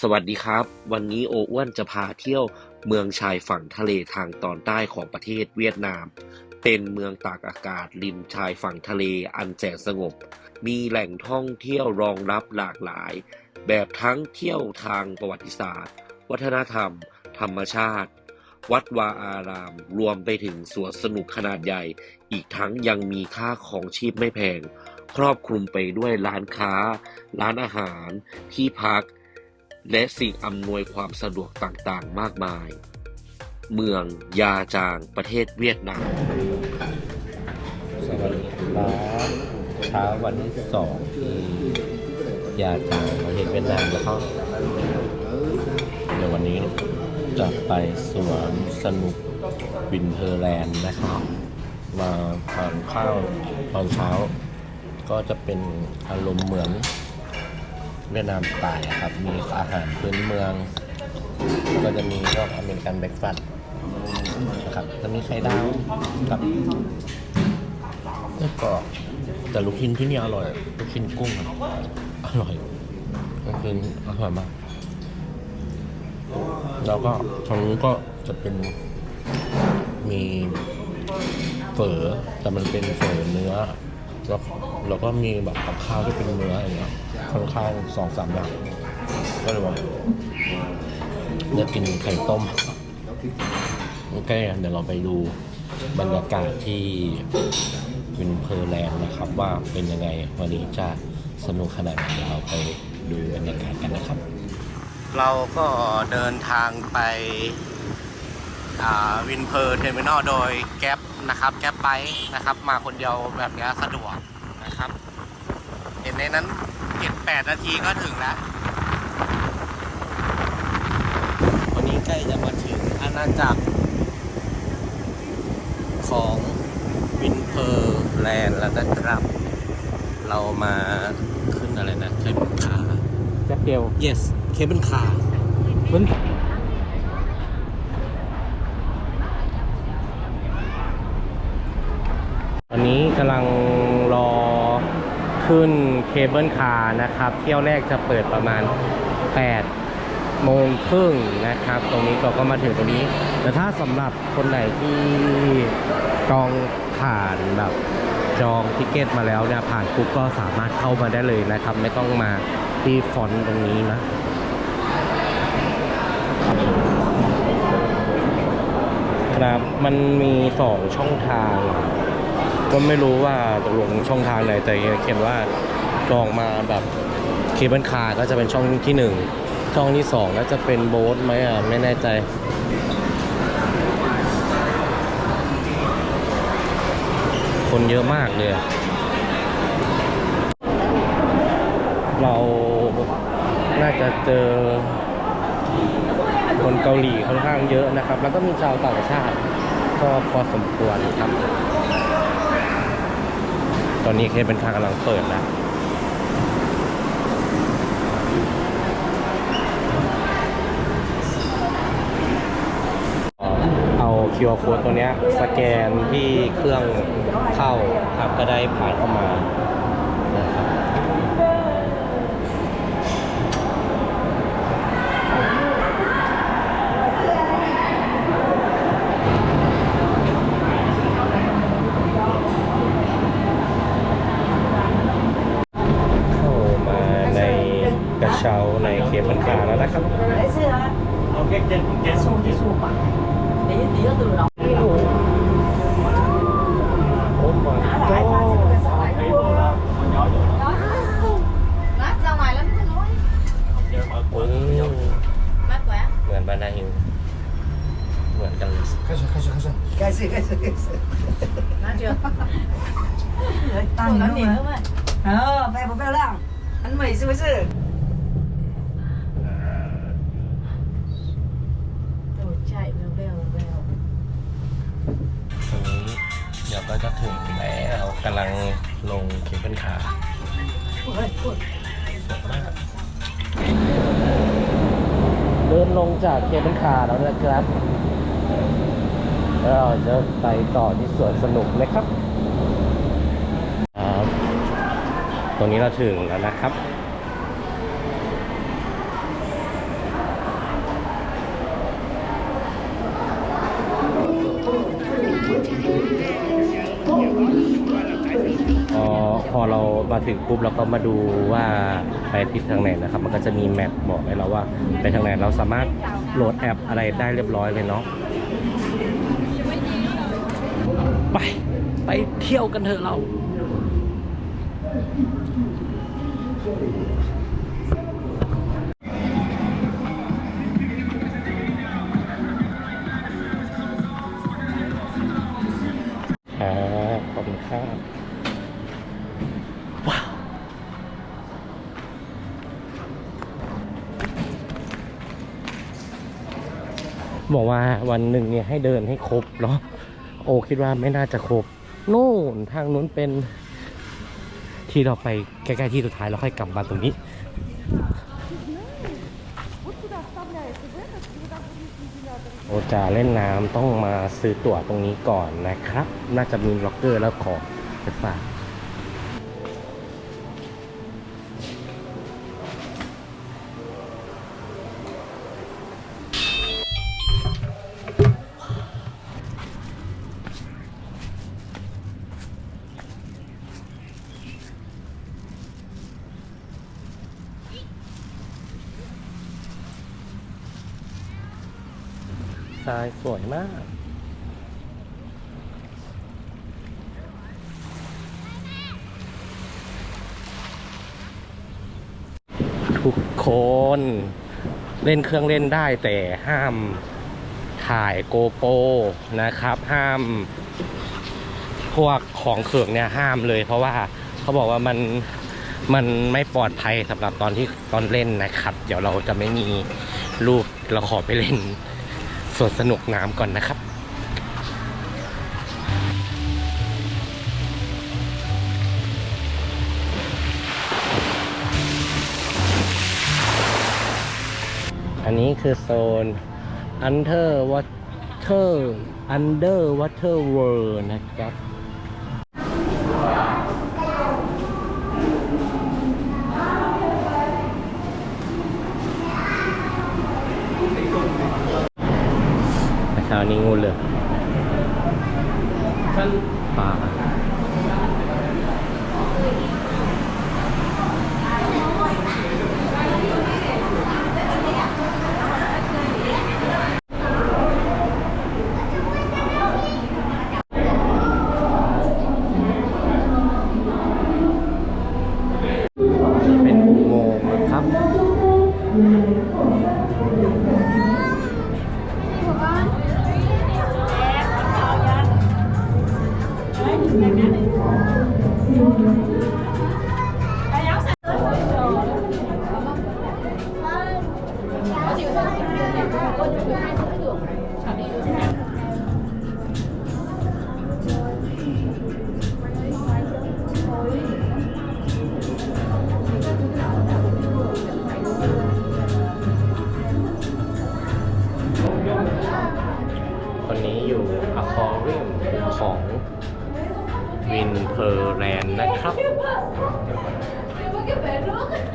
สวัสดีครับ วันนี้โออ้วนจะพาเที่ยวเมืองชายฝั่งทะเลทางตอนใต้ของประเทศเวียดนาม เป็นเมืองตากอากาศริมชายฝั่งทะเลอันแสนสงบ มีแหล่งท่องเที่ยวรองรับหลากหลาย แบบทั้งเที่ยวทางประวัติศาสตร์ วัฒนธรรม ธรรมชาติ วัดวาอาราม รวมไปถึงสวนสนุกขนาดใหญ่ อีกทั้งยังมีค่าของชีพไม่แพง ครอบคลุมไปด้วยร้านค้า ร้านอาหาร ที่พัก และสิ่งอำนวยความสะดวกต่างๆ มากมาย เมืองยาจางประเทศเวียดนาม สวัสดีครับเช้าวันที่สองที่ยาจางประเทศเวียดนามแล้วก็เดี๋ยววันนี้จะไปสวนสนุกวินเทอร์แลนด์นะครับ มาทานข้าวตอนเช้า ก็จะเป็นอารมณ์เหมือน เวียดนามสไตล์ครับ มีอาหารพื้นเมือง ก็จะมีพวกอเมริกันเบรกฟาสต์นะครับจะมีไข่ดาวกับแล้วก็แต่ลูกชิ้นที่นี่อร่อย ลูกชิ้นกุ้งครับอร่อยลูกชิ้นอร่อยมาก แล้วก็ทางนู้นก็จะเป็นมีเฝอแต่มันเป็นเฝอเนื้อ แล้วแล้วก็มีแบบกับข้าวที่เป็นเนื้ออย่างเงี้ยค่อนข้างสองสามอย่างก็เลยว่าเลือกกินไข่ต้มโอเคเดี๋ยวเราไปดูบรรยากาศที่วินเพอร์แลนด์นะครับ ว่าเป็นยังไงวันนี้จะสนุกขนาดไหนเดี๋ยวเราไปดูบรรยากาศกันนะครับ เราก็เดินทางไปวินเพอร์เทอร์มินอลโดยแก๊ป นะครับแก๊ปไปนะครับ มาคนเดียวแบบนี้สะดวกนะครับ เห็นในนั้นเจ็ดแปดนาทีก็ถึงแล้ว วันนี้ใกล้จะมาถึงอาณาจักรของวินเพอร์แลนด์แล้วนะครับ เรามาขึ้นอะไรนะเคเบิลคาร์แป๊บเดียว yes เคเบิลคาร์มัน ตอนนี้กำลังรอขึ้นเคเบิลคาร์นะครับ เที่ยวแรกจะเปิดประมาณ 8 โมงครึ่งนะครับ ตรงนี้เราก็มาถึงตรงนี้ แต่ถ้าสำหรับคนไหนที่จองผ่านแบบจองทิเก็ตมาแล้วเนี่ยผ่านปุ๊บก็สามารถเข้ามาได้เลยนะครับ ไม่ต้องมาที่ฟอนต์ตรงนี้นะครับมันมีสองช่องทาง ก็ไม่รู้ว่าตกลงช่องทางไหนแต่เขียนว่าจองมาแบบเคเบิลคาร์ก็จะเป็นช่องที่หนึ่งช่องที่สองก็จะเป็นโบ๊ทไหมอะไม่แน่ใจคนเยอะมากเลย เรา น่าจะเจอ คนเกาหลีค่อนข้างเยอะนะครับ แล้วก็มีชาวต่างชาติ ก็พอสมควรครับ ตอนนี้เคเป็นทางกำลังเปิดแล้วเอา QR code ตัวเนี้ยสแกนที่เครื่องเข้าครับก็ได้ผ่านเข้ามานะครับ เข้ามาในกระเช้า ในเคเบิลคาร์แล้วนะครับ Đấy xe á. Xô thì xô mà. Để tí từ đó. นลงจากเคเบิลคาร์แล้วนะครับเราจะไปต่อที่สวนสนุกเลยครับครับตรงนี้เราถึงแล้วนะครับ ถึงปุ๊บเราก็มาดูว่าไปทิศทางไหนนะครับ มันก็จะมีแมปบอกให้เราว่าไปทางไหนเราสามารถโหลดแอปอะไรได้เรียบร้อยเลยเนาะไป ไปเที่ยวกันเถอะเรา บอกว่าวันหนึ่งเนี่ยให้เดินให้ครบเนาะโอคิดว่าไม่น่าจะครบนู่นทางนู้นเป็นที่เราไปใกล้ๆที่สุดท้ายเราค่อยกลับมาตรงนี้โอจะเล่นน้ำต้องมาซื้อตั๋วตรงนี้ก่อนนะครับ น่าจะมีล็อกเกอร์แล้วขอไปฝากายสวยมาก ทุกคนเล่นเครื่องเล่นได้แต่ห้ามถ่ายโกโปรนะครับ ห้ามพวกของเขิงเนี่ยห้ามเลย เพราะว่าเขาบอกว่ามันมันไม่ปลอดภัยสำหรับตอนที่ตอนเล่นนะครับ เดี๋ยวเราจะไม่มีรูปเราขอไปเล่น วนสนุกน้ำก่อนนะครับอันนี้คือโซน Under Water Under Water World นะครับ นะค ค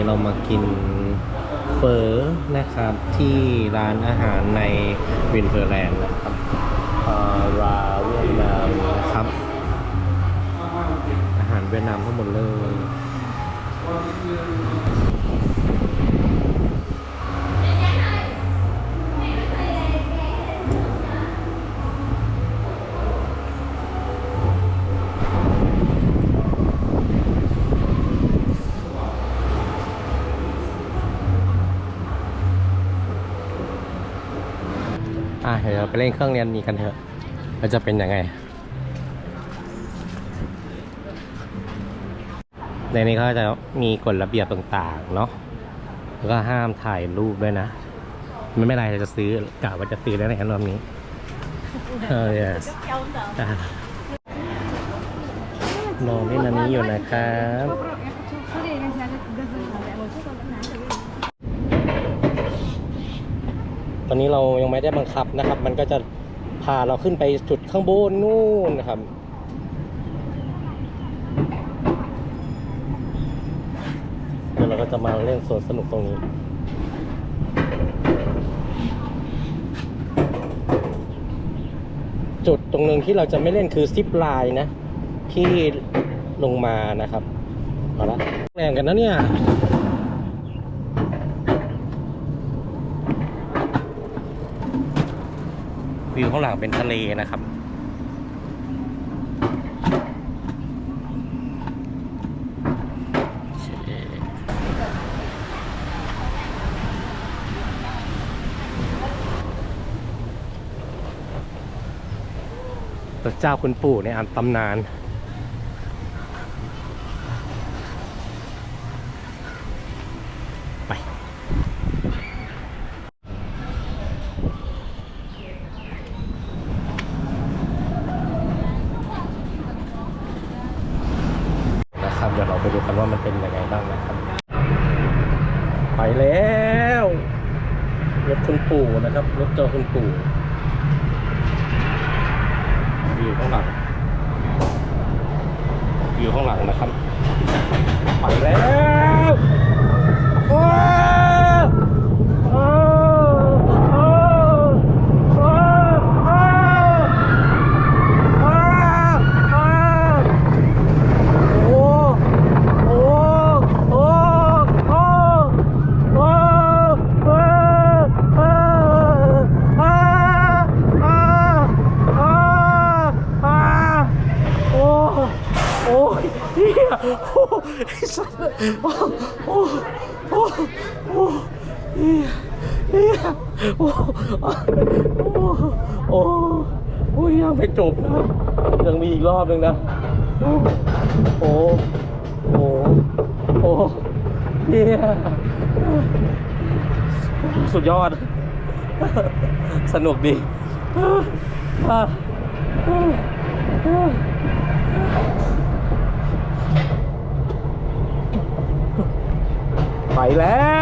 นี้เรามากินเฟอร์นะครับที่ร้านอาหารในวินเทอร์แลนด์นะครับพาราเวียดนามนะครับ อาหารเวียดนามทั้งหมดเลย อะเดี๋ยวเราไปเล่นเครื่องเรียนนี้กันเถอะมันจะเป็นยังไง ในนี้เขาจะมีกฎระเบียบต่างๆเนาะแล้วก็ห้ามถ่ายรูปด้วยนะ ไม่เป็นไรเราจะซื้อกะว่าจะซื้อแล้วในรอบนี้เออ yes อะรอเล่นอันนี้อยู่นะครับ ตอนนี้เรายังไม่ได้บังคับนะครับ มันก็จะพาเราขึ้นไปจุดข้างบนนู่นนะครับเดี๋ยวเราก็จะมาเล่นสวนสนุกตรงนี้จุดตรงนึงที่เราจะไม่เล่นคือซิปไลน์นะ ที่ลงมานะครับ เอาละแรงกันนะเนี่ย วิวข้างหลังเป็นทะเลนะครับ พระเจ้าคุณปู่ในอันตำนาน โอ้โอ้โอ้โอ้เฮียเฮียโอ้โอ้โอ้โอ้ยยังไม่จบนะยังมีอีกรอบหนึ่งนะ โอ้โอ้โอ้โอ้เฮียสุดยอด สนุกดีอะไป แล้ว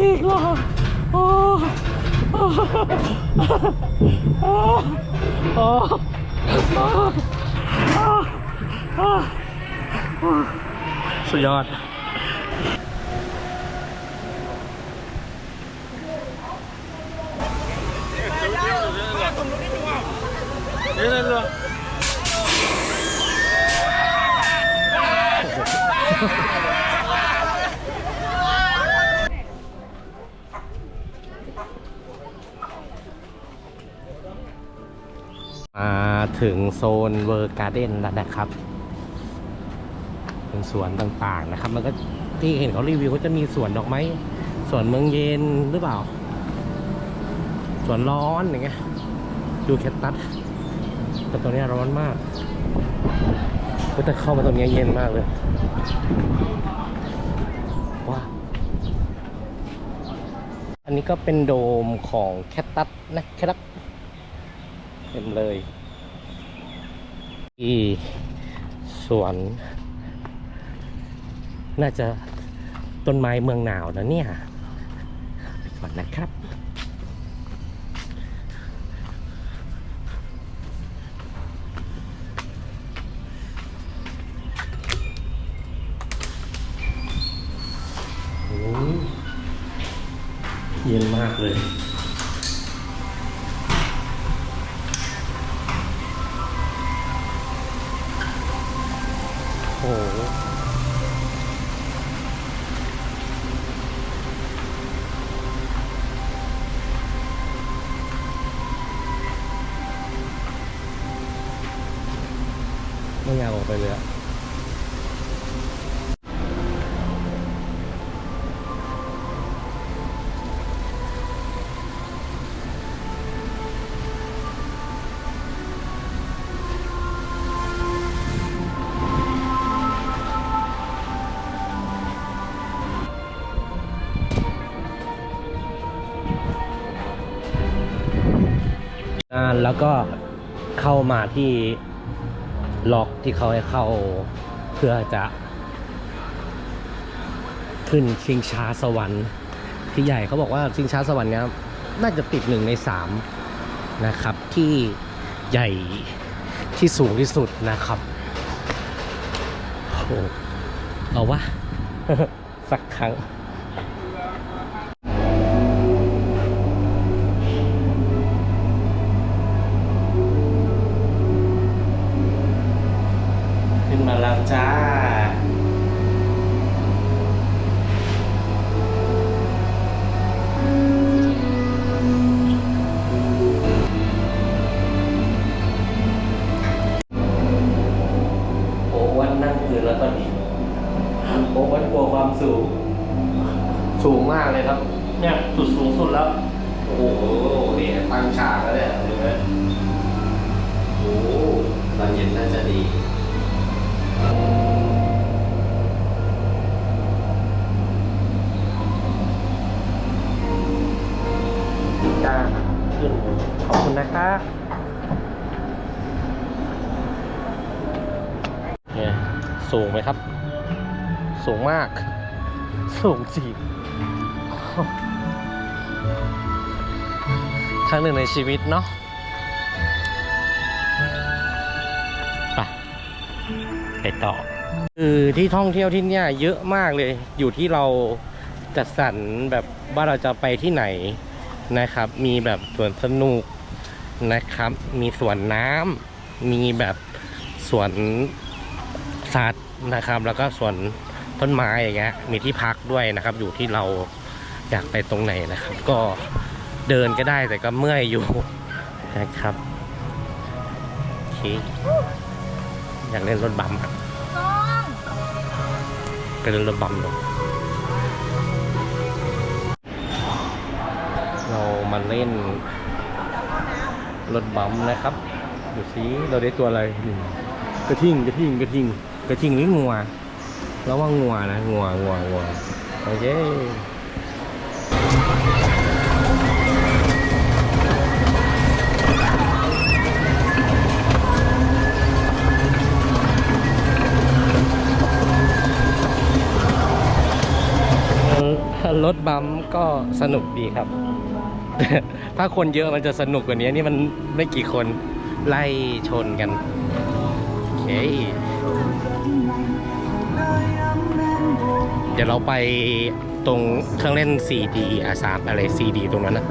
อีกแล้วโอ้โอ้โอ้โอ้สุดยอดมา ถึงโซนเวอร์การ์เด้นแล้วนะครับเป็นสวนต่างๆนะครับ มันก็ที่เห็นเขารีวิวก็จะมีสวนดอกไม้สวนเมืองเย็นหรือเปล่า สวนร้อนอย่างเงี้ยดูแคตตัสแต่ตัวนี้ร้อนมากก็จะเข้ามาตรงนี้เย็นมากเลยว้าอันนี้ก็เป็นโดมของแคตตัสนะแครับเต็มเลย ที่สวน น่าจะต้นไม้เมืองหนาวนะเนี่ยไปก่อนนะครับ เย็นมากเลย แล้วก็เข้ามาที่ล็อกที่เขาให้เข้าเพื่อจะ ขึ้นชิงช้าสวรรค์ที่ใหญ่เขาบอกว่าชิงช้าสวรรค์เนี้ยน่าจะติดหนึ่งในสามนะครับ ที่ใหญ่ที่สูงที่สุดนะครับโอ้โหเอาวะ สักครั้ง สูงจริงครั้งหนึ่งในชีวิตเนาะไปไปต่อ คือที่ท่องเที่ยวที่เนี่ยเยอะมากเลย อยู่ที่เราจัดสรรแบบว่าเราจะไปที่ไหนนะครับ มีแบบสวนสนุกนะครับ มีสวนน้ำมีแบบสวนสัตว์นะครับ แล้วก็สวน ต้นไม้อย่างเงี้ยมีที่พักด้วยนะครับ อยู่ที่เราอยากไปตรงไหนนะครับ ก็เดินก็ได้แต่ก็เมื่อยอยู่นะครับโอเคอยากเล่นรถบัมป์อะไปเล่นรถบัมป์ดูเรามาเล่นรถบัมป์นะครับดูสิเราได้ตัวอะไรกระทิงกระทิงกระทิงกระทิงหรืองัว ระวังงัวนะงัวงัวงัวโอเครถบัมก็สนุกดีครับ ถ้าคนเยอะมันจะสนุกกว่านี้นี่มันไม่กี่คนไล่ชนกัน โอเค เดี๋ยวเราไปตรงเครื่องเล่น 4D อะสามอะไร 4D ตรงนั้นนะ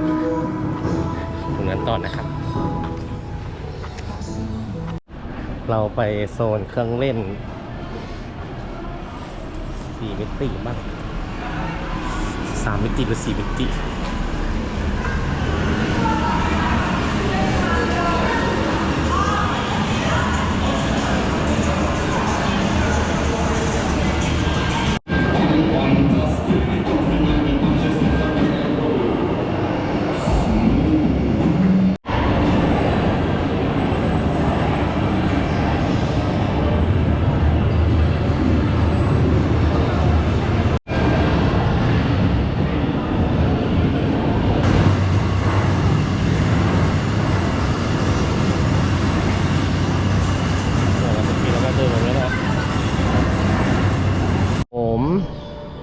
ตรงนั้นต่อนะครับ เราไปโซนเครื่องเล่น4มิติบ้าง3มิติหรือ4มิติ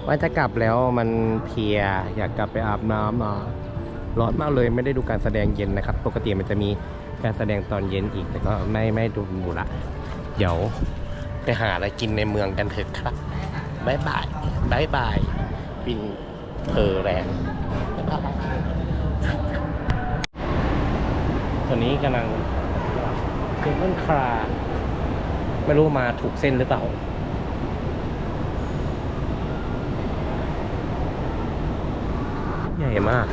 ว่าจะกลับแล้วมันเพลียอยากกลับไปอาบน้ำร้อนมากเลยไม่ได้ดูการแสดงเย็นนะครับ ปกติมันจะมีการแสดงตอนเย็นอีกแต่ก็ไม่ไม่ดูดูละเดี๋ยวไปหาอะไรกินในเมืองกันเถอะครับบายบายบายบายบินเพอแรงตอนนี้กำลังเทเบิลครา ไม่รู้มาถูกเส้นหรือเปล่า หญ่มาก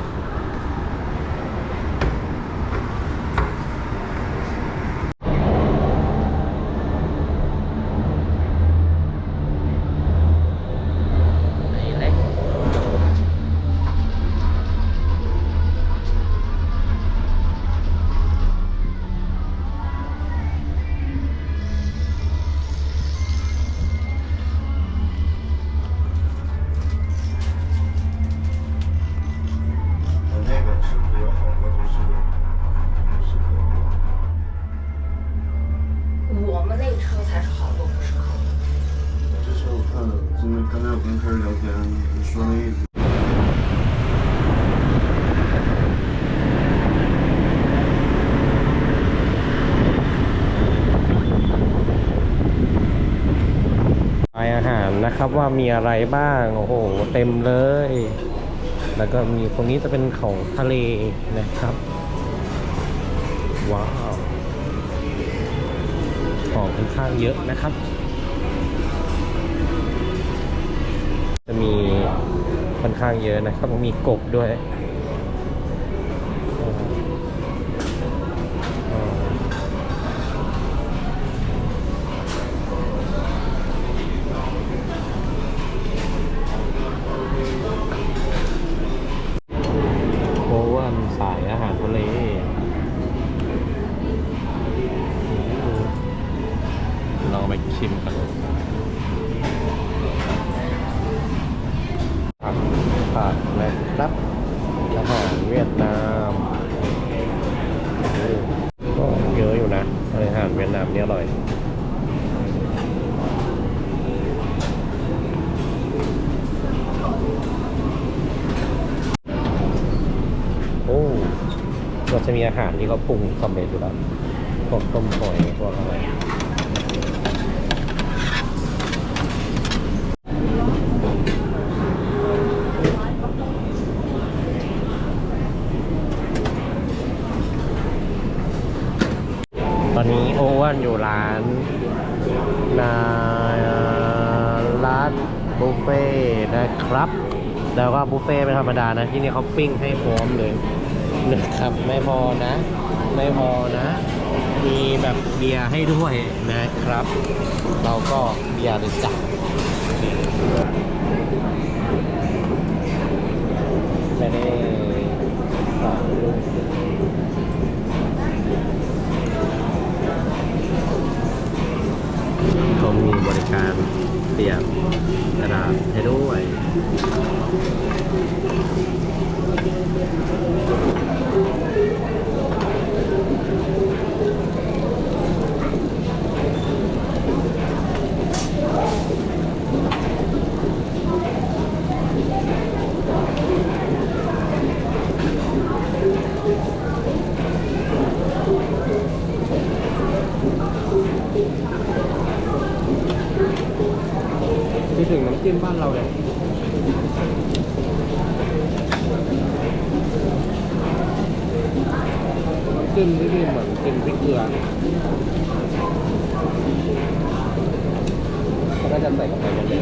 ว่ามีอะไรบ้าง โอ้โห เต็มเลย แล้วก็มีตรงนี้จะเป็นของทะเลนะครับ ว้าวของค่อนข้างเยอะนะครับ จะมีค่อนข้างเยอะนะครับ มีกบด้วยาหารเวียดนามนี่อร่อยโอ้ก็จะมีอาหารที่เขาปรุงสำเร็จอยู่แล้วพวกต้มหอยพวกอะไรตอนนี้โอวันอยู่ร้านนาร้านบุฟเฟ่ต์นะครับ แล้วก็บุฟเฟ่ต์เป็น ธรรมดานะที่นี่เขาปิ้งให้พร้อมเลยนะครับไม่พอนะ ไม่พอนะ มีแบบเบียร์ให้ด้วยนะครับ เราก็เบียร์เลยจ้ะไม่ได้สั่งเขามีบริการ เปียกกระดาษให้ด้วย คิดถึงน้ำจิ้มบ้านเราเลยน้ำจิ้มที่นี่เหมือนกินพริกเกลือเขาก็จะใส่ลงไปในนี้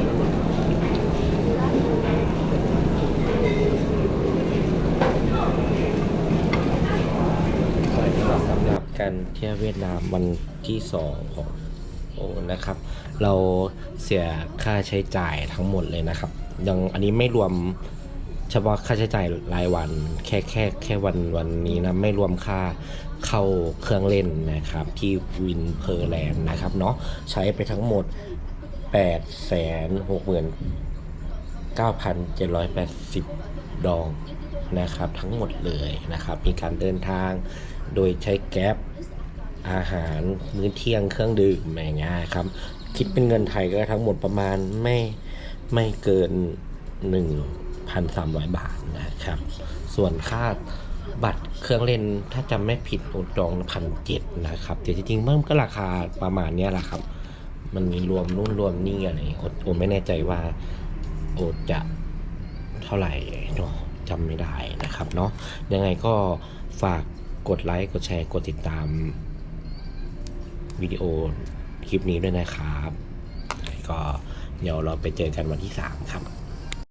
สำหรับการเที่ยวเวียดนามวันที่สองของโอ้นะครับ เราเสียค่าใช้จ่ายทั้งหมดเลยนะครับยังอันนี้ไม่รวมเฉพาะค่าใช้จ่ายรายวัน แค่แค่แค่วันวันนี้นะไม่รวมค่าเข้าเครื่องเล่นนะครับ ที่วินเพอร์แลนด์นะครับเนาะใช้ไปทั้งหมด 8 6 9 7 8 0 ดองนะครับทั้งหมดเลยนะครับ มีการเดินทางโดยใช้แก๊ปอาหารมื้อเที่ยงเครื่องดื่มอะไรอย่างเงี้ยครับ คิดเป็นเงินไทยก็ทั้งหมดประมาณไม่ไม่เกิน 1,300 บาทนะครับ ส่วนค่าบัตรเครื่องเล่นถ้าจำไม่ผิดโอจองพันเจ็ดนะครับแต่จริงๆเพิ่มก็ราคาประมาณนี้แหละครับ มันมีรวมนู่นรวมนี่อะไรโอโอไม่แน่ใจว่าโอจะเท่าไหร่เนาะจำไม่ได้นะครับเนาะยังไงก็ฝากกดไลค์กดแชร์กดติดตามวิดีโอ คลิปนี้ด้วยนะครับ ก็เดี๋ยวเราไปเจอกันวันที่ 3 ครับ